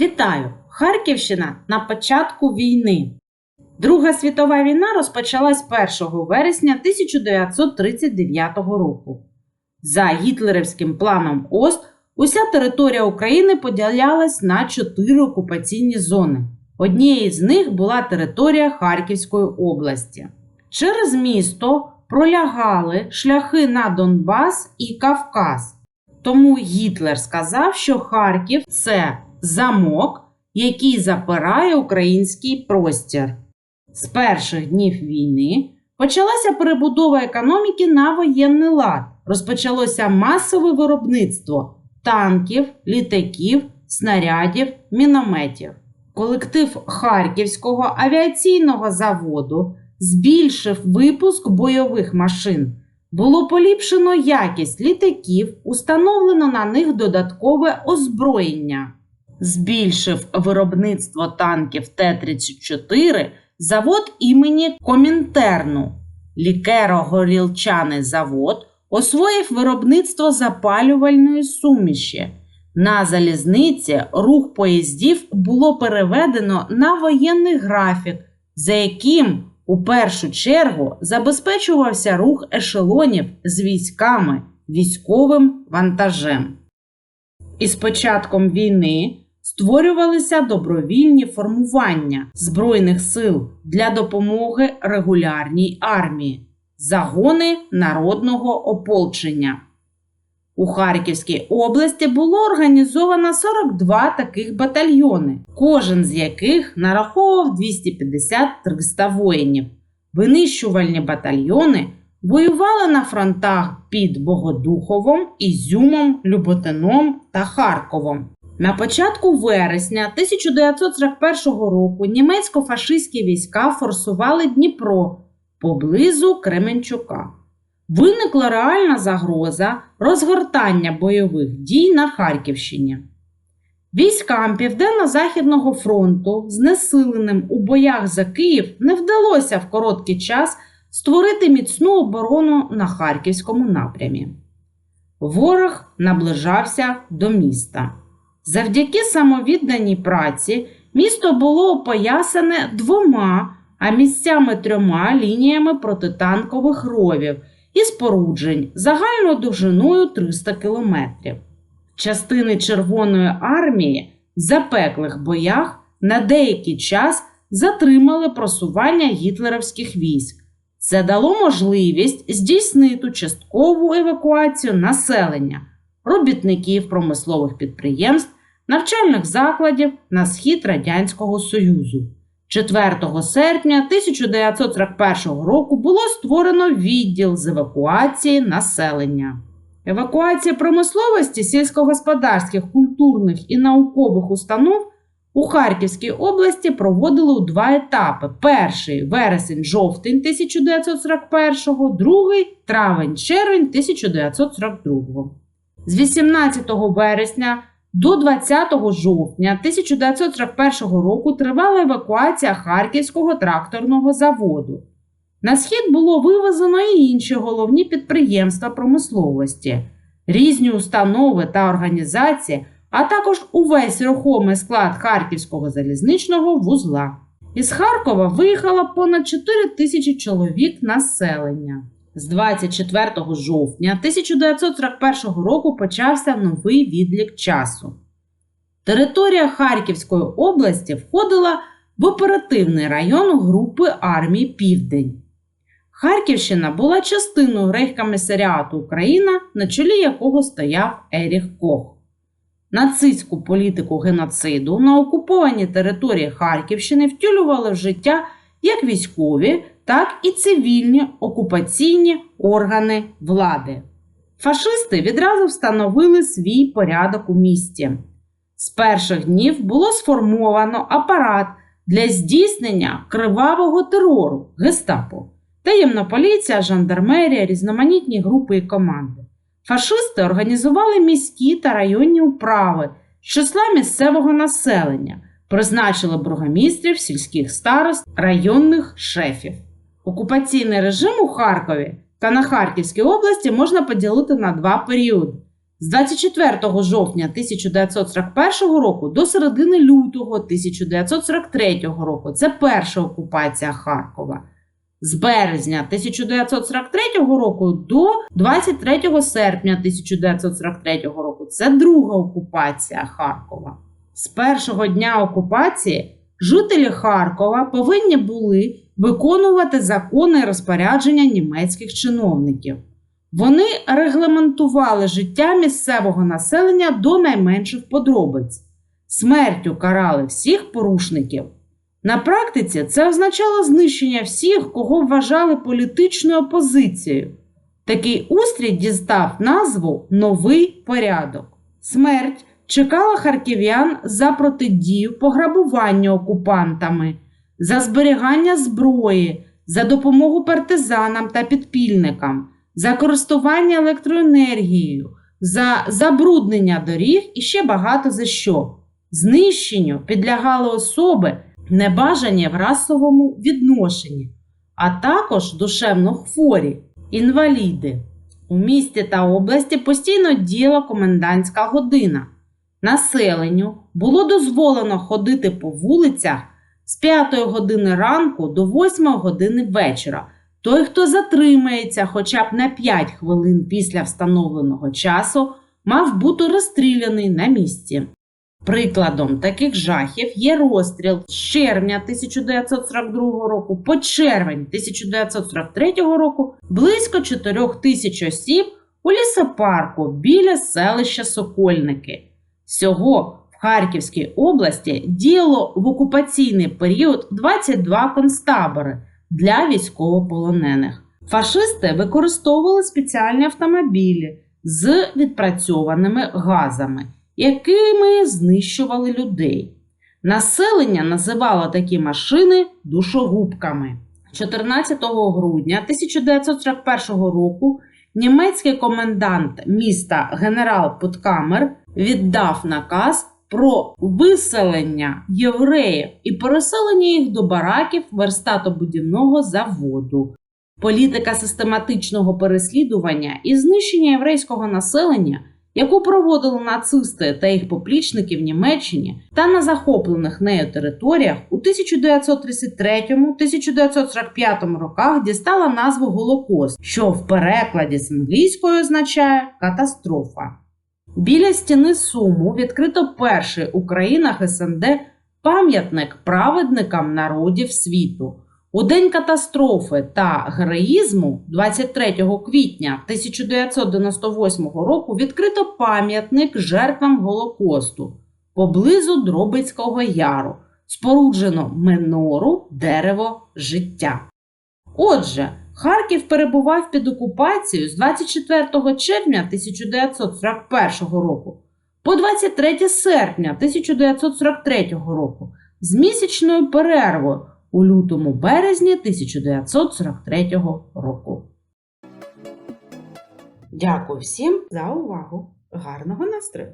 Вітаю! Харківщина на початку війни. Друга світова війна розпочалась 1 вересня 1939 року. За гітлерівським планом ОСТ уся територія України поділялась на чотири окупаційні зони. Однією з них була територія Харківської області. Через місто пролягали шляхи на Донбас і Кавказ. Тому Гітлер сказав, що Харків це замок, який запирає український простір. З перших днів війни почалася перебудова економіки на воєнний лад. Розпочалося масове виробництво танків, літаків, снарядів, мінометів. Колектив Харківського авіаційного заводу збільшив випуск бойових машин. Було поліпшено якість літаків, установлено на них додаткове озброєння. Збільшив виробництво танків Т-34 завод імені Комінтерну. Лікеро-горілчаний завод освоїв виробництво запалювальної суміші. На залізниці рух поїздів було переведено на воєнний графік, за яким у першу чергу забезпечувався рух ешелонів з військами, військовим вантажем. Із початком війни створювалися добровільні формування Збройних сил для допомоги регулярній армії, загони народного ополчення. У Харківській області було організовано 42 таких батальйони, кожен з яких нараховував 250-300 воїнів. Винищувальні батальйони воювали на фронтах під Богодуховом, Ізюмом, Люботином та Харковом. На початку вересня 1941 року німецько-фашистські війська форсували Дніпро поблизу Кременчука. Виникла реальна загроза розгортання бойових дій на Харківщині. Військам Південно-Західного фронту, знесиленим у боях за Київ, не вдалося в короткий час створити міцну оборону на Харківському напрямі. Ворог наближався до міста. Завдяки самовідданій праці місто було опоясане двома, а місцями трьома лініями протитанкових ровів і споруджень загальною довжиною 300 кілометрів. Частини Червоної армії в запеклих боях на деякий час затримали просування гітлерівських військ. Це дало можливість здійснити часткову евакуацію населення, робітників промислових підприємств, навчальних закладів на схід Радянського Союзу. 4 серпня 1941 року було створено відділ з евакуації населення. Евакуація промисловості, сільськогосподарських, культурних і наукових установ у Харківській області проводили у два етапи: перший вересень-жовтень 1941, другий травень-червень 1942. З 18 вересня до 20 жовтня 1941 року тривала евакуація Харківського тракторного заводу. На схід було вивезено і інші головні підприємства промисловості, різні установи та організації, а також увесь рухомий склад Харківського залізничного вузла. Із Харкова виїхало понад 4 тисячі чоловік населення. З 24 жовтня 1941 року почався новий відлік часу. Територія Харківської області входила в оперативний район групи армій Південь. Харківщина була частиною рейхкомісаріату Україна, на чолі якого стояв Еріх Кох. Нацистську політику геноциду на окупованій території Харківщини втілювали в життя як військові, так і цивільні окупаційні органи влади. Фашисти відразу встановили свій порядок у місті. З перших днів було сформовано апарат для здійснення кривавого терору гестапо, таємна поліція, жандармерія, різноманітні групи і команди. Фашисти організували міські та районні управи з числа місцевого населення, призначили бургомістрів, сільських старост, районних шефів. Окупаційний режим у Харкові та на Харківській області можна поділити на два періоди. З 24 жовтня 1941 року до середини лютого 1943 року це перша окупація Харкова. З березня 1943 року до 23 серпня 1943 року це друга окупація Харкова. З першого дня окупації жителі Харкова повинні були виконувати закони і розпорядження німецьких чиновників. Вони регламентували життя місцевого населення до найменших подробиць. Смертю карали всіх порушників. На практиці це означало знищення всіх, кого вважали політичною опозицією. Такий устрій дістав назву Новий порядок. Смерть чекала харків'ян за протидію пограбуванню окупантами, за зберігання зброї, за допомогу партизанам та підпільникам, за користування електроенергією, за забруднення доріг і ще багато за що. Знищенню підлягали особи, небажані в расовому відношенні, а також душевно хворі, інваліди. У місті та області постійно діяла комендантська година. Населенню було дозволено ходити по вулицях з 5 години ранку до 8 години вечора. Той, хто затримається хоча б на 5 хвилин після встановленого часу, мав бути розстріляний на місці. Прикладом таких жахів є розстріл з червня 1942 року по червень 1943 року близько 4 тисяч осіб у лісопарку біля селища Сокольники. Всього Харківській області діяло в окупаційний період 22 концтабори для військовополонених. Фашисти використовували спеціальні автомобілі з відпрацьованими газами, якими знищували людей. Населення називало такі машини душогубками. 14 грудня 1941 року німецький комендант міста генерал Путкамер віддав наказ про виселення євреїв і переселення їх до бараків верстатобудівного заводу. Політика систематичного переслідування і знищення єврейського населення, яку проводили нацисти та їх поплічники в Німеччині та на захоплених нею територіях у 1933-1945 роках дістала назву Голокост, що в перекладі з англійської означає катастрофа. Біля стіни Суму відкрито перший у країнах СНД пам'ятник праведникам народів світу. У день катастрофи та героїзму 23 квітня 1998 року відкрито пам'ятник жертвам Голокосту поблизу Дробицького яру. Споруджено минору дерево життя. Отже, Харків перебував під окупацією з 24 червня 1941 року по 23 серпня 1943 року з місячною перервою у лютому березні 1943 року. Дякую всім за увагу. Гарного настрою!